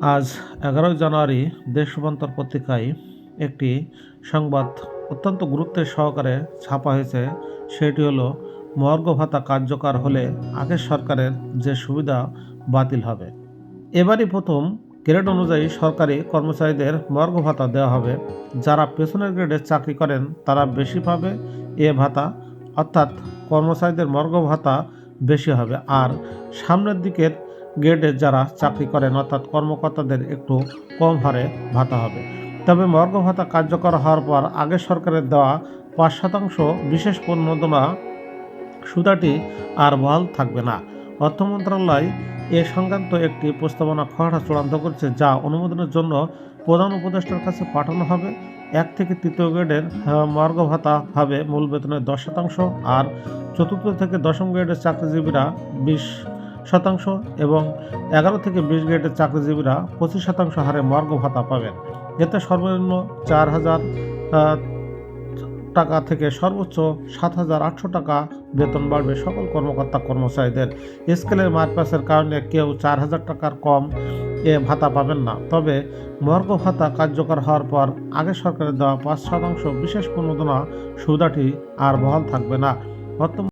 আজ এগারোই জানুয়ারি দেশ রূপান্তর পত্রিকায় একটি সংবাদ অত্যন্ত গুরুত্বের সহকারে ছাপা হয়েছে। সেটি হলো, মর্গ ভাতা কার্যকর হলে আগের সরকারের যে সুবিধা বাতিল হবে। এবারই প্রথম গ্রেড অনুযায়ী সরকারি কর্মচারীদের মর্গ ভাতা দেওয়া হবে। যারা পেছনের গ্রেডে চাকরি করেন, তারা বেশি পাবে এ ভাতা। অর্থাৎ কর্মচারীদের মর্গ ভাতা বেশি হবে। আর সামনের দিকের গ্রেডে যারা চাকরি করেন অর্থাৎ কর্মকর্তাদের একটু কম হারে ভাতা হবে। তবে মর্গ ভাতা কার্যকর হওয়ার পর আগে সরকারের দেওয়া পাঁচ শতাংশ বিশেষ প্রণোদনা সুদাটি আর বহাল থাকবে না। অর্থ মন্ত্রণালয় এ সংক্রান্ত একটি প্রস্তাবনা খসড়া চূড়ান্ত করেছে যা অনুমোদনের জন্য প্রধান উপদেষ্টার কাছে পাঠানো হবে। এক থেকে তৃতীয় গ্রেডের আহ, মর্গ ভাতা হবে মূল বেতনের দশ শতাংশ আর চতুর্থ থেকে দশম গ্রেডের চাকরিজীবীরা বিশ শতাংশ এবং এগারো থেকে বিশ গ্রেডের চাকরিজীবীরা পঁচিশ শতাংশ হারে মর্গ ভাতা পাবেন, এতে সর্বনিম্ন চার হাজার টাকা থেকে সর্বোচ্চ সাত হাজার আটশো টাকা বেতন বাড়বে সকল কর্মকর্তা কর্মচারীদের। স্কেলের মারপ্যাসের কারণে কেউ চার হাজার টাকার কম এ ভাতা পাবেন না। তবে মর্গ ভাতা কার্যকর হওয়ার পর আগে সরকারের দেওয়া পাঁচ শতাংশ বিশেষ প্রণোদনা সুবিধাটি আর বহাল থাকবে না। বর্তমান